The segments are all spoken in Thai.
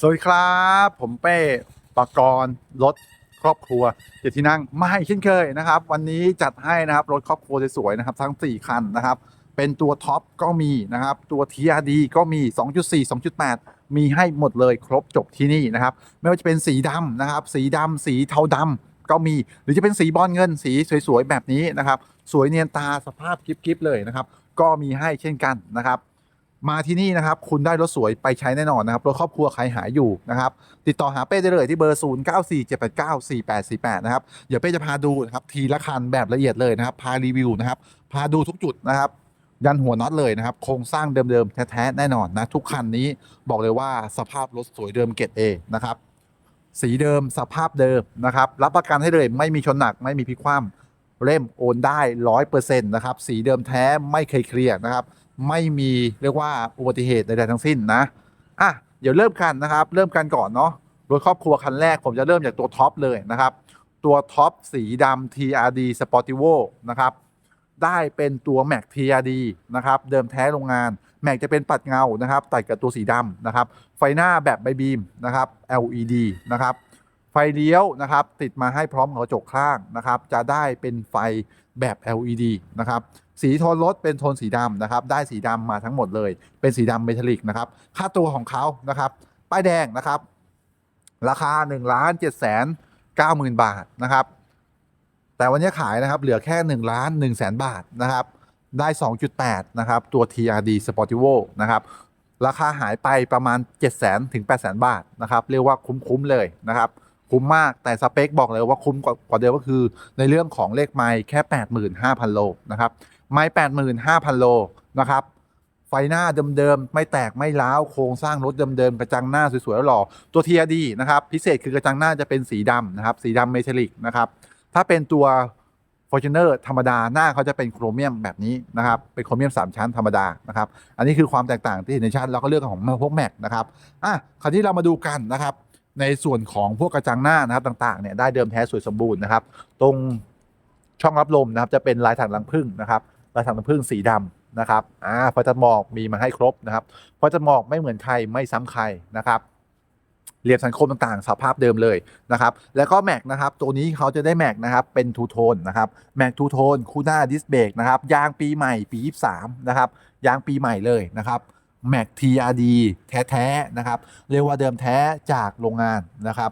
สวัสดีครับ ผมเป้ปากรณ์รถครอบครัวเจ็ดที่นั่งไม่เช่นเคยนะครับ วันนี้จัดให้นะครับรถครอบครัวสวยๆนะครับ ทั้ง 4 คันนะครับ เป็นตัวท็อปก็มีนะครับ ตัว TRD ก็มี 2.4 2.8 มีให้หมดเลยครบจบที่นี่นะครับ ไม่ว่าจะเป็นสีดำนะครับ สีดำสีเทาดำก็มีหรือจะเป็นสีบอลเงินสีสวยๆแบบนี้นะครับ สวยเนียนตาสภาพกริบๆเลยนะครับ ก็มีให้เช่นกันนะครับ มาที่นี่นะครับ คุณได้รถสวยไปใช้แน่นอนนะครับ รถครอบครัวใครหายอยู่นะครับ ติดต่อหาเป้ได้เลยที่เบอร์ 0 9 4 7 8 9 4 8 4 8 นะครับ เดี๋ยวเป้จะพาดูนะครับ ทีละคันแบบละเอียดเลยนะครับ พารีวิวนะครับ พาดูทุกจุดนะครับ ยันหัวน็อตเลยนะครับ โครงสร้างเดิมๆ แท้ๆ แน่นอนนะ ทุกคันนี้บอกเลยว่าสภาพรถสวยเดิมเกรดเอนะครับ สีเดิมสภาพเดิมนะครับ รับประกันให้เลย ไม่มีชนหนัก ไม่มีพลิกคว่ำเล่มโอนได้ร้อยเปอร์เซ็นต์นะครับ สีเดิมแท้ไม่เคยเคลียร์นะครับ ไม่มีเรียกว่าอุบัติเหตุใดๆทั้งสิ้นนะอะเดี๋ยวเริ่มกันนะครับ เริ่มกันก่อนเนาะรถครอบครัวคันแรกผมจะเริ่มจากตัวท็อปเลยนะครับ ตัวท็อปสีดำ TRD Sportivo นะครับ ได้เป็นตัว Mac TRD นะครับ เดิมแท้โรงงาน Mac จะเป็นปัดเงานะครับ ตัดกับตัวสีดำนะครับ ไฟหน้าแบบใบบีมนะครับ LED นะครับ ไฟเลี้ยวนะครับ ติดมาให้พร้อมกับกระจกข้างนะครับ จะได้เป็นไฟแบบ LED นะครับ สีโทนรถเป็นโทนสีดำนะครับ ได้สีดำมาทั้งหมดเลย เป็นสีดำเมทัลลิกนะครับ ค่าตัวของเขานะครับ ป้ายแดงนะครับ ราคา1นึ่งล้านเจ็ดแสนเก้าหมื่นบาทนะครับ แต่วันนี้ขายนะครับ เหลือแค่1นึ่งล้านหนึ่งแสนบาทนะครับ ได้ 2.8 นะครับ ตัว TRD Sportivo นะครับ ราคาหายไปประมาณ 7 0 0 0 0 0ถึง8 0 0 0 0 บาทนะครับ เรียกว่าคุ้มๆเลยนะครับคุ้มมากแต่สเปคบอกเลยว่าคุ้มกว่าเดิมก็คือ ในเรื่องของเลขไมล์แค่ 85,000 โลนะครับ ไมล์85,000 โลนะครับไฟหน้าเดิมๆ ไม่แตกไม่ร้าว โครงสร้างรถเดิมๆ กระจังหน้าสวยๆหล่อ ตัว TRD นะครับ พิเศษคือกระจังหน้าจะเป็นสีดำนะครับ สีดำเมทัลลิกนะครับ ถ้าเป็นตัว Fortuner ธรรมดาหน้าเขาจะเป็นโครเมียมแบบนี้นะครับ เป็นโครเมียม 3 ชั้นธรรมดานะครับ อันนี้คือความแตกต่างที่เห็นในชั้นแล้วก็เรื่องของพวกแม็กนะครับ อะ คราวนี้เรามาดูกันนะครับ ในส่วนของพวกกระจังหน้านะครับต่างๆ เนี่ยได้เดิมแท้สวยสมบูรณ์นะครับ ตรงช่องรับลมนะครับจะเป็นลายถังรังผึ้งนะครับ ลายถังรังผึ้งสีดำนะครับอ่าไฟตัดหมอกมีมาให้ครบนะครับไฟตัดหมอกไม่เหมือนใครไม่ซ้ำใครนะครับเหลี่ยมสังคมต่างๆสภาพเดิมเลยนะครับ แล้วก็แม็กนะครับ ตัวนี้เขาจะได้แม็กนะครับ เป็นทูโทนนะครับแม็กทูโทนคู่หน้าดิสเบรกนะครับ ยางปีใหม่ปี 23 นะครับ ยางปีใหม่เลยนะครับแม็ก TRD แท้ ๆ นะครับ เรียกว่าเดิมแท้จากโรงงานนะครับ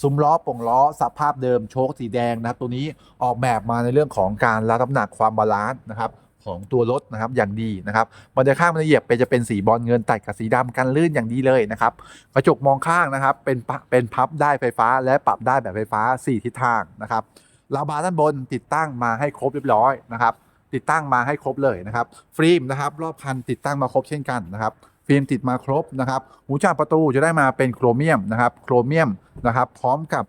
ซุ้มล้อป่งล้อสภาพเดิมโชคสีแดงนะครับ ตัวนี้ออกแบบมาในเรื่องของการรับน้ำหนักความบาลานซ์นะครับของตัวรถนะครับอย่างดีนะครับบันไดข้างมันจะเหยียบไปจะเป็นสีบอลเงินตัดกับสีดำกันลื่นอย่างดีเลยนะครับกระจกมองข้างนะครับเป็นเป็นพับได้ไฟฟ้าและปรับได้แบบไฟฟ้า 4 ทิศทางนะครับลาบาร์ด้านบนติดตั้งมาให้ครบเรียบร้อยนะครับติดตั้งมาให้ครบเลยนะครับฟิล์มนะครับรอบคันติดตั้งมาครบเช่นกันนะครับ ฟิล์มติดมาครบนะครับหูจับประตูจะได้มาเป็นโครเมียมนะครับโครเมียมนะครับพร้อมกับ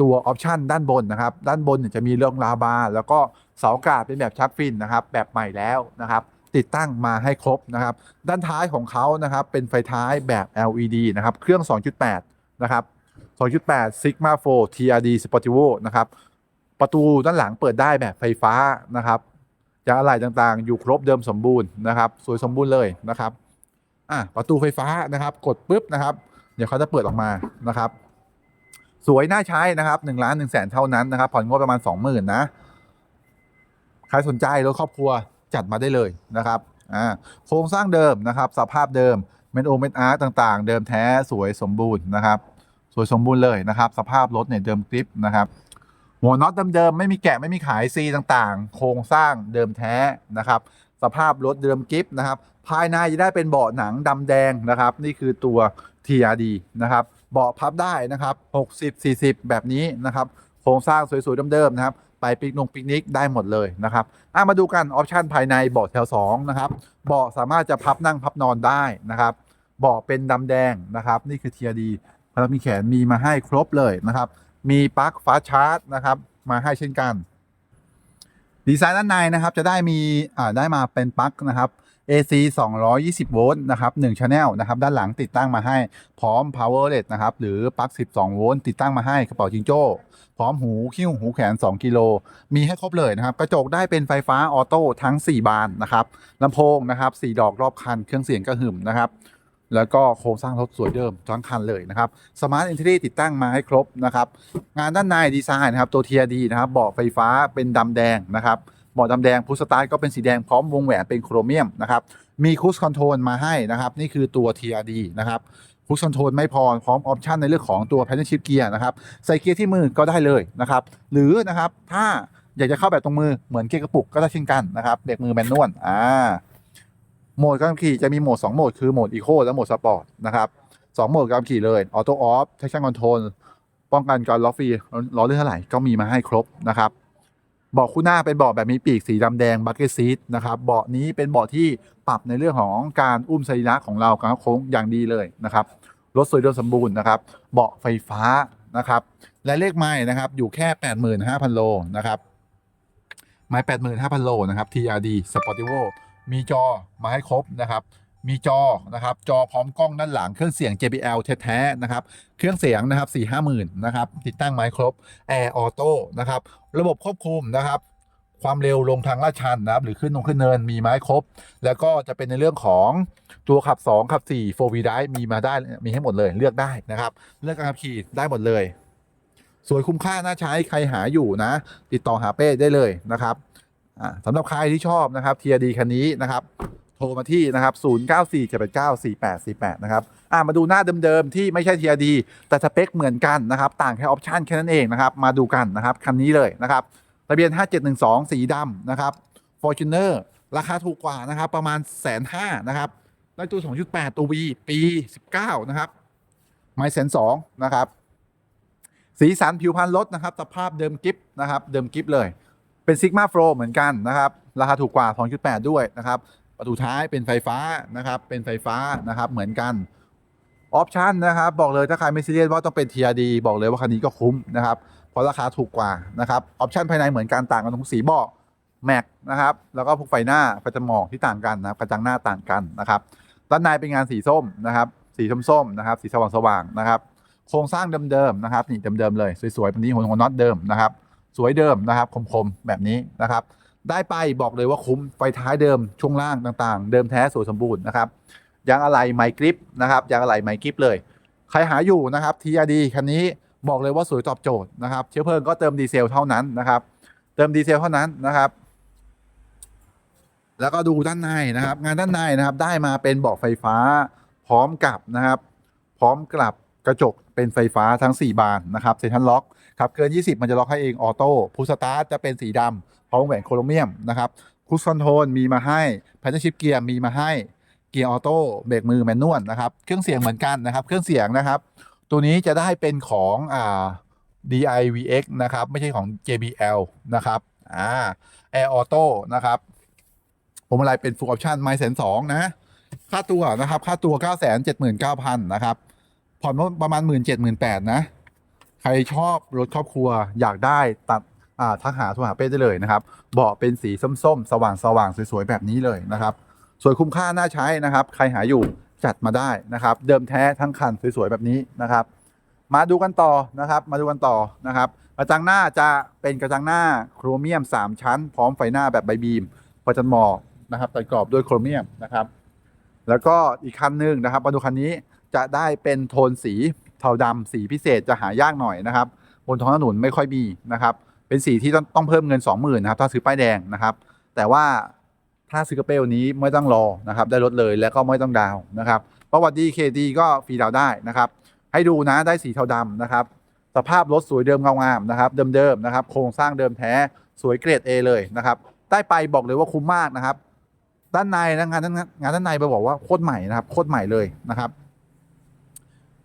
ตัวออปชันด้านบนนะครับ ด้านบนจะมีเรื่องลาบาแล้วก็เสาอากาศเป็นแบบชักฟินนะครับ แบบใหม่แล้วนะครับ ติดตั้งมาให้ครบนะครับ ด้านท้ายของเขานะครับ เป็นไฟท้ายแบบ LED นะครับ เครื่อง 2.8 นะครับ 2.8 Sigma 4 TRD Sportivo นะครับ ประตูด้านหลังเปิดได้แบบไฟฟ้านะครับยางอะไหล่ต่างๆ อยู่ครบเดิมสมบูรณ์นะครับ สวยสมบูรณ์เลยนะครับ อะประตูไฟฟ้านะครับ กดปุ๊บนะครับ เดี๋ยวเขาจะเปิดออกมานะครับ สวยน่าใช้นะครับ1ล้าน1แสนเท่านั้นนะครับผ่อนงบประมาณ 20,000นะใครสนใจรถครอบครัวจัดมาได้เลยนะครับอ่าโครงสร้างเดิมนะครับ สภาพเดิมเมนโอเมนอาร์ต่างๆ เดิมแท้สวยสมบูรณ์นะครับ สวยสมบูรณ์เลยนะครับ สภาพรถเนี่ยเดิมกริปนะครับหัวน็อตเดิมๆไม่มีแกะไม่มีขายซีต่างๆ โครงสร้างเดิมแท้นะครับ สภาพรถเดิมกิฟนะครับภายในจะได้เป็นเบาะหนังดำแดงนะครับ นี่คือตัว TRD นะครับเบาะพับได้นะครับ 60 40 แบบนี้นะครับ โครงสร้างสวยๆเดิมๆนะครับ ไปปิกนงปิกนิกได้หมดเลยนะครับอะมาดูกันออปชันภายในเบาะแถว2นะครับ เบาะสามารถจะพับนั่งพับนอนได้นะครับ เบาะเป็นดำแดงนะครับ นี่คือ TRD พลังมีแขนมีมาให้ครบเลยนะครับ มีปลั๊กฟ้าชาร์จนะครับ มาให้เช่นกัน ดีไซน์ด้านในนะครับจะได้มีอ่าได้มาเป็นปลั๊กนะครับ AC 220 โวลต์นะครับ1 channel นะครับด้านหลังติดตั้งมาให้พร้อม power LED นะครับหรือปลั๊ก 12 โวลต์ติดตั้งมาให้กระเป๋าจิงโจ้ พร้อมหูคิ้วหูแขน 2 กิโล มีให้ครบเลยนะครับ กระจกได้เป็นไฟฟ้าออโต้ทั้ง 4 บานนะครับลำโพงนะครับ 4 ดอกรอบคัน เครื่องเสียงกระหึ่มนะครับ แล้วก็โครงสร้างรถสวยเดิมทั้งคันเลยนะครับสมาร์ทอินเทอร์ติดตั้งมาให้ครบนะครับงานด้านในดีไซน์นะครับตัว TRD นะครับเบาะไฟฟ้าเป็นดำแดงนะครับเบาะดำแดงพุสตาร์ทก็เป็นสีแดงพร้อมวงแหวนเป็นโครเมียมนะครับมีคูสคอนโทรลมาให้นะครับนี่คือตัว TRD นะครับคูสคอนโทรลไม่พอพร้อมออปชันในเรื่องของตัว Paddle Shift Gear นะครับใส่เกียร์ที่มือก็ได้เลยนะครับหรือนะครับถ้าอยากจะเข้าแบบตรงมือเหมือนเกียร์กระปุกก็ได้เช่นกันนะครับเบรกมือแมนนวลอ่า โหมดการขับขี่จะมีโหมด2โหมดคือโหมด Eco และโหมด Sport นะครับสองโหมดการขับขี่เลย Auto Off Traction Control ป้องกันการล้อกฟรีล้อเลื่อนเท่าไหร่ก็มีมาให้ครบนะครับเบาะคู่หน้าเป็นเบาะแบบมีปีกสีดำแดงบั c เก็ตซีทนะครับเบาะนี้เป็นเบาะที่ปรับในเรื่องของการอุ้มสรีระของเราการโค้งอย่างดีเลยนะครับรถสวยเดิมสมบูรณ์นะครับ เบาะไฟฟ้านะครับ และเลขไม้นะครับอยู่แค่ 85,000 โลนะครับไม้85,000 โลนะครับ TRD Sportivo มีจอมาให้ครบนะครับ มีจอนะครับ จอพร้อมกล้องด้านหลังเครื่องเสียง JBL แท้ๆนะครับ เครื่องเสียงนะครับ4 5 0 0 0 0นะครับ ติดตั้งไม้ครบ Air Auto นะครับ ระบบควบคุมนะครับความเร็วลงทางลาดชันนะครับ หรือขึ้นลงขึ้นเนินมีไม้ครบ แล้วก็จะเป็นในเรื่องของตัวขับ 2 ขับ 4 4 wheel drive มีมาได้มีให้หมดเลยเลือกได้นะครับ เลือกการขับขี่ได้หมดเลย สวยคุ้มค่าน่าใช้ใครหาอยู่นะ ติดต่อหาเป้ได้เลยนะครับ สำหรับใครที่ชอบนะครับเทียดีคันนี้นะครับโทรมาที่นะครับ0947894848นะครับอ่ามาดูหน้าเดิมๆที่ไม่ใช่ TRD แต่สเปคเหมือนกันนะครับ ต่างแค่ออปชันแค่นั้นเองนะครับ มาดูกันนะครับคันนี้เลยนะครับทะเบียน 5712 สีดำนะครับ Fortuner ราคาถูกกว่านะครับประมาณแสนห้านะครับได้ตัว 2.8 ตัว V ปี 19 นะครับไม้แสนสองนะครับ สีสันผิวพรรณรถนะครับสภาพเดิมกิฟนะครับ เดิมกิฟเลย เป็นซิกมาโฟลเหมือนกันนะครับ ราคาถูกกว่า 2.8 ด้วยนะครับประตูท้ายเป็นไฟฟ้านะครับเป็นไฟฟ้านะครับเหมือนกันออปชันนะครับบอกเลยถ้าใครไม่ซีเรียสว่าต้องเป็น TRD บอกเลยว่าคันนี้ก็คุ้มนะครับเพราะราคาถูกกว่านะครับออปชันภายในเหมือนกันต่างกันตรงสีเบาะแม็กนะครับแล้วก็พวกไฟหน้าไฟจมองที่ต่างกันนะครับกระจังหน้าต่างกันนะครับด้านในเป็นงานสีส้มนะครับสีส้มๆนะครับสีสว่างๆนะครับโครงสร้างเดิมๆนะครับนี่เดิมๆเลยสวยๆแบบนี้หัวหัวน็อตเดิมนะครับ สวยเดิมนะครับ คมๆ แบบนี้นะครับ ได้ไปบอกเลยว่าคุ้มไฟท้ายเดิมช่วงล่างต่างๆ เดิมแท้สวยสมบูรณ์นะครับยางอะไหล่ไมกริปนะครับยางอะไหล่ไมกริปเลย ใครหาอยู่นะครับ TRD คันนี้บอกเลยว่าสวยตอบโจทย์นะครับ เชื้อเพลิงก็เติมดีเซลเท่านั้นนะครับ เติมดีเซลเท่านั้นนะครับ แล้วก็ดูด้านในนะครับ งานด้านในนะครับ ได้มาเป็นเบาะไฟฟ้า พร้อมกับนะครับ พร้อมกลับกระจกเป็นไฟฟ้าทั้ง 4 บานนะครับเซนทันล็อก ขับเกิน 20 มันจะล็อกให้เองออโต้พุสตาร์ทจะเป็นสีดำพร้อมแหวนโครเมียมนะครับคุชคอนโทรลมีมาให้แพนชิปเกียร์มีมาให้เกียร์ออโต้เบรกมือแมนนวลนะครับเครื่องเสียงเหมือนกันนะครับ เครื่องเสียงนะครับ ตัวนี้จะได้เป็นของอ่า DIVX นะครับ ไม่ใช่ของ JBL นะครับอ่า Air Auto นะครับผมอะไรเป็น Full Option ไม่แสนสองนะ ค่าตัวนะครับ ค่าตัว 9 7 9 0 0 0 นะครับ ผ่อนประมาณ 1 7 0 0 0 0นะ รชอบรถครอบครัวอยากได้ตัดอ่าทักหาโทรหาเป้ได้เลยนะครับเบาะเป็นสีส้มๆสว่างสว่างๆ สวยๆ แบบนี้เลยนะครับสวยคุ้มค่าน่าใช้นะครับ ใครหาอยู่จัดมาได้นะครับ เดิมแท้ทั้งคันสวยๆ แบบนี้นะครับ มาดูกันต่อนะครับ มาดูกันต่อนะครับ กระจังหน้าจะเป็นกระจังหน้าโครเมียม 3 ชั้น พร้อมไฟหน้าแบบใบบีมประจันหมอกนะครับตัดกรอบด้วยโครเมียมนะครับ แล้วก็อีกคันหนึ่งนะครับมาดูคันนี้จะได้เป็นโทนสี เทาดำสีพิเศษจะหายากหน่อยนะครับ บนท้องถนนไม่ค่อยมีนะครับ เป็นสีที่ต้องต้องเพิ่มเงิน 20,000นะครับถ้าซื้อป้ายแดงนะครับ แต่ว่าถ้าซื้อกระเป๋านี้ไม่ต้องรอนะครับ ได้รถเลยแล้วก็ไม่ต้องดาวนะครับประวัติดีเคดีก็ฟรีดาวได้นะครับ ให้ดูนะได้สีเทาดำนะครับ สภาพรถสวยเดิมเงางามนะครับ เดิมๆนะครับ โครงสร้างเดิมแท้สวยเกรด A เลยนะครับได้ไปบอกเลยว่าคุ้มมากนะครับ ด้านในนะงานด้านงานด้านในไปบอกว่าโคตรใหม่นะครับโคตรใหม่เลยนะครับ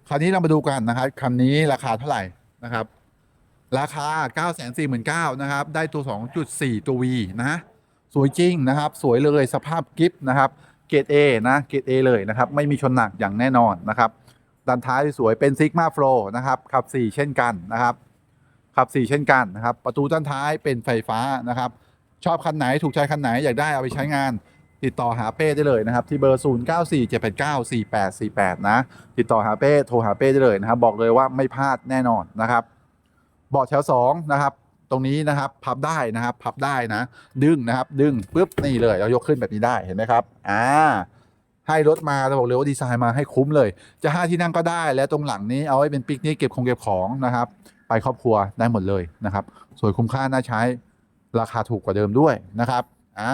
คราวนี้เรามาดูกันนะครับคันนี้ราคาเท่าไหร่นะครับ ราคา 9 4 9 0 0 0นะครับ ได้ตัว 2.4 ตัว V นะ สวยจริงนะครับ สวยเลยสภาพกิฟต์นะครับ เกรด A นะ เกรด A เลยนะครับ ไม่มีชนหนักอย่างแน่นอนนะครับด้านท้ายสวยเป็น Sigma Flow นะครับ ขับ 4 เช่นกันนะครับขับ 4 เช่นกันนะครับ ประตูด้านท้ายเป็นไฟฟ้านะครับ ชอบคันไหนถูกใจคันไหนอยากได้เอาไปใช้งาน ติดต่อหาเป้ได้เลยนะครับ ที่เบอร์ 0 9 4 7 8 9 4 8 4 8 นะ ติดต่อหาเป้โทรหาเป้ได้เลยนะครับ บอกเลยว่าไม่พลาดแน่นอนนะครับเบาะแถว2นะครับตรงนี้นะครับพับได้นะครับพับได้นะ ดึงนะครับ ดึงปุ๊บนี่เลยเรายกขึ้นแบบนี้ได้เห็นไหมครับอ่าให้รถมาเราบอกเลยว่าดีไซน์มาให้คุ้มเลย จะห้าที่นั่งก็ได้ และตรงหลังนี้เอาไว้เป็นปิกนิกเก็บของเก็บของนะครับ ไปครอบครัวได้หมดเลยนะครับสวยคุ้มค่าน่าใช้ราคาถูกกว่าเดิมด้วยนะครับอ่า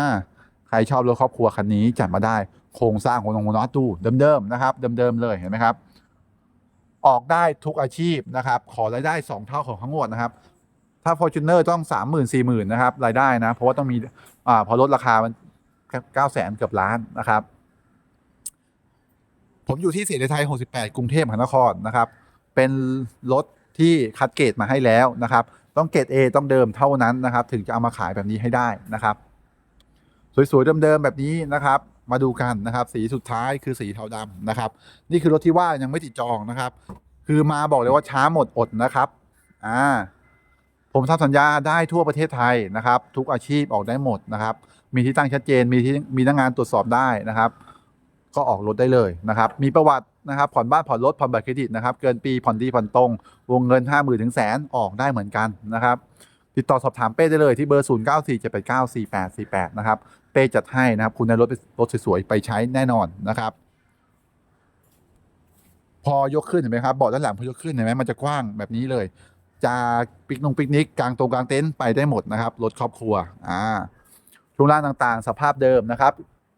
ใครชอบรถครอบครัวคันนี้จัดมาได้โครงสร้างของของน็อตดูเดิมๆนะครับเดิมๆเลยเห็นไหมครับ ออกได้ทุกอาชีพนะครับ ขอรายได้ 2 เท่าของทั้งหมดนะครับ ถ้า Fortuner ต้อง 3 0 0 0 0 4 0 0 0นะครับรายได้นะ เพราะว่าต้องมีอ่าพอลดราคามัน9 0 0 0 0เกือบล้านนะครับ ผมอยู่ที่เสรีไทย 68 กรุงเทพมหานครนะครับ เป็นรถที่คัดเกรดมาให้แล้วนะครับ ต้องเกรด A ต้องเดิมเท่านั้นนะครับ ถึงจะเอามาขายแบบนี้ให้ได้นะครับ สวยๆเดิมๆแบบนี้นะครับมาดูกันนะครับ สีสุดท้ายคือสีเทาดำนะครับ นี่คือรถที่ว่ายังไม่ติดจองนะครับ คือมาบอกเลยว่าช้าหมดอดนะครับอ่าผมทำสัญญาได้ทั่วประเทศไทยนะครับ ทุกอาชีพออกได้หมดนะครับ มีที่ตั้งชัดเจนมีที่มีหน้างงานตรวจสอบได้นะครับ ก็ออกรถได้เลยนะครับ มีประวัตินะครับ ผ่อนบ้านผ่อนรถผ่อนบัตรเครดิตนะครับ เกินปีผ่อนดีผ่อนตรง วงเงิน 5 0,000ื่นถึงแสนออกได้เหมือนกันนะครับติดต่อสอบถามเป้ได้เลยที่เบอร์ 0 9 4 7 8 9 4 8 4 8 นะครับ เป้จัดให้นะครับ คุณได้รถรถสวยๆไปใช้แน่นอนนะครับ พอยกขึ้นเห็นไหมครับเบาะด้านหลังพอยกขึ้นเห็นไหมมันจะกว้างแบบนี้เลย จะปิกนงปิกนิกกลางตรงกลางเต็นท์ไปได้หมดนะครับรถครอบครัวอ่าช่วงล่างต่างๆ สภาพเดิมนะครับ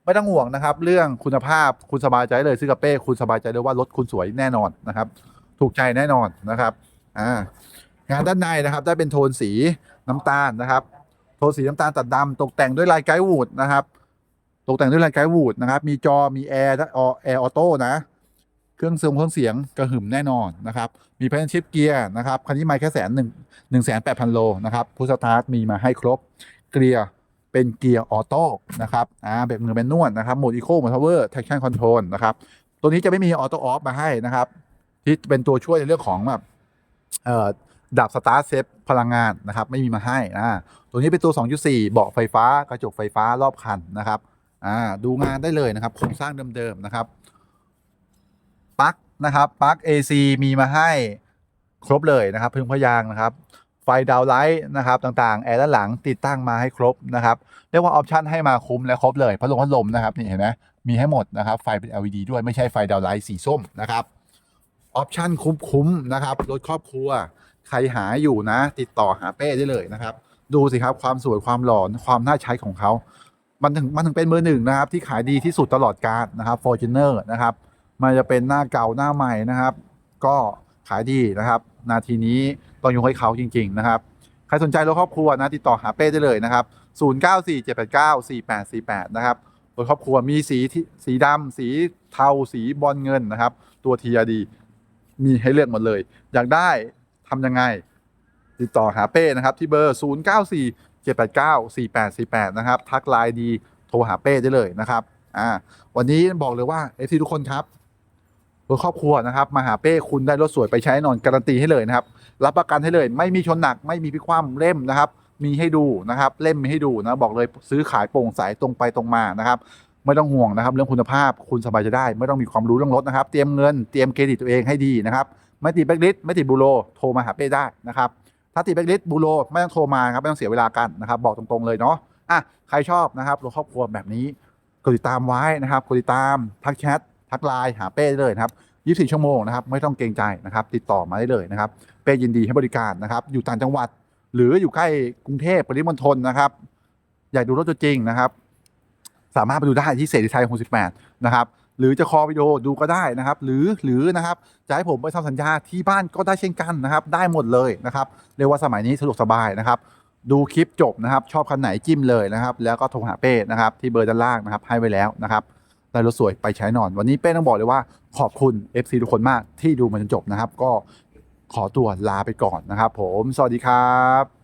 ไม่ต้องห่วงนะครับ เรื่องคุณภาพคุณสบายใจเลยซื้อกับเป้คุณสบายใจเลยว่ารถคุณสวยแน่นอนนะครับ ถูกใจแน่นอนนะครับอ่างานด้านในนะครับ ได้เป็นโทนสีน้ำตาลนะครับ ทนสีน้ำตาลตัดดำตกแต่งด้วยลายไกด์วูดนะครับ ตกแต่งด้วยลายไกด์วูดนะครับ มีจอมีแอร์แอร์ออโต้นะ เครื่องเสียงเครื่องเสียงกระหึ่มแน่นอนนะครับ มีแพนชิปเกียร์นะครับ คันนี้ไม่แค่แสนหนึ่งหนึ่งแสนแปดพันโลนะครับพุทสตาร์ทมีมาให้ครบ เกียร์เป็นเกียร์ออโต้นะครับ อ่าแบบมือเป็นนวดนะครับ โหมดอีโคโหมดพาวเวอร์แท็กชั่นคอนโทรลนะครับ ตัวนี้จะไม่มีออโต้ออฟมาให้นะครับ ที่เป็นตัวช่วยในเรื่องของแบบดับสตาร์ทเซฟพลังงานนะครับ ไม่มีมาให้นะ ตัวนี้เป็นตัว 2.4 เบาะไฟฟ้ากระจกไฟฟ้ารอบคันนะครับอ่าดูงานได้เลยนะครับโครงสร้างเดิมๆนะครับปลั๊กนะครับปลั๊ก AC มีมาให้ครบเลยนะครับพึงพยางนะครับ ไฟดาวน์ไลท์นะครับต่างๆ แอร์ด้านหลังติดตั้งมาให้ครบนะครับเรียกว่าออปชันให้มาคุ้มและครบเลยพัดลมพัดลมนะครับนี่เห็นไหมมีให้หมดนะครับ ไฟเป็น LED ด้วยไม่ใช่ไฟดาวน์ไลท์สีส้มนะครับออปชันคุ้มๆนะครับรถครอบครัว ใครหาอยู่นะ ติดต่อหาเป้ได้เลยนะครับ ดูสิครับความสวยความหล่อความน่าใช้ของเขา มันถึงมันถึงเป็นเบอร์หนึ่งนะครับ ที่ขายดีที่สุดตลอดกาลนะครับ Fortuner นะครับมันจะเป็นหน้าเก่าหน้าใหม่นะครับ ก็ขายดีนะครับ นาทีนี้ต้องยกให้เขาจริง ๆ นะครับ ใครสนใจรถครอบครัวนะติดต่อหาเป้ได้เลยนะครับ 0947894848 นะครับรถครอบครัวมีสีที่สีดำสีเทาสีบอลเงินนะครับ ตัว TRD มีให้เลือกหมดเลย อยากได้ทำยังไง ติดต่อหาเป้นะครับที่เบอร์ 0947894848 นะครับ ทักไลน์ดีโทรหาเป้ได้เลยนะครับอ่าวันนี้บอกเลยว่าเอฟซีทุกคนครับรถครอบครัวนะครับมาหาเป้คุณได้รถสวยไปใช้นอนการันตีให้เลยนะครับ รับประกันให้เลย ไม่มีชนหนักไม่มีพิกความเล่มนะครับ มีให้ดูนะครับเล่มมีให้ดูนะบอกเลยซื้อขายโปร่งใสตรงไปตรงมานะครับ ไม่ต้องห่วงนะครับ เรื่องคุณภาพคุณสบายจะได้ ไม่ต้องมีความรู้เรื่องรถนะครับ เตรียมเงินเตรียมเครดิตตัวเองให้ดีนะครับ ไม่ติดแบล็คลิสต์ไม่ติดบูโรโทรมาหาเป้ได้นะครับ ถ้าติดแบล็คลิสต์บูโรไม่ต้องโทรมาครับไม่ต้องเสียเวลากันนะครับ บอกตรงๆเลยเนาะอะใครชอบนะครับรถครอบครัวแบบนี้กดติดตามไว้นะครับกดติดตามทักแชททักไลน์หาเป้ได้เลยนะครับ24ชั่วโมงนะครับไม่ต้องเกรงใจนะครับ ติดต่อมาได้เลยนะครับ เป้ยินดีให้บริการนะครับ อยู่ต่างจังหวัด หรืออยู่ใกล้กรุงเทพปริมณฑลนะครับ อยากดูรถตัวจริงนะครับ สามารถไปดูได้ที่เสรีไทย68นะครับ หรือจะคอวิดีโอดูก็ได้นะครับ หรือหรือนะครับจะให้ผมไปทำสัญญาที่บ้านก็ได้เช่นกันนะครับ ได้หมดเลยนะครับเรียกว่าสมัยนี้สะดวกสบายนะครับ ดูคลิปจบนะครับ ชอบคันไหนจิ้มเลยนะครับ แล้วก็โทรหาเป้นะครับที่เบอร์ด้านล่างนะครับให้ไว้แล้วนะครับได้รถสวยไปใช้นอน วันนี้เป้ต้องบอกเลยว่าขอบคุณ FC ทุกคนมากที่ดูมาจนจบนะครับ ก็ขอตัวลาไปก่อนนะครับ ผม สวัสดีครับ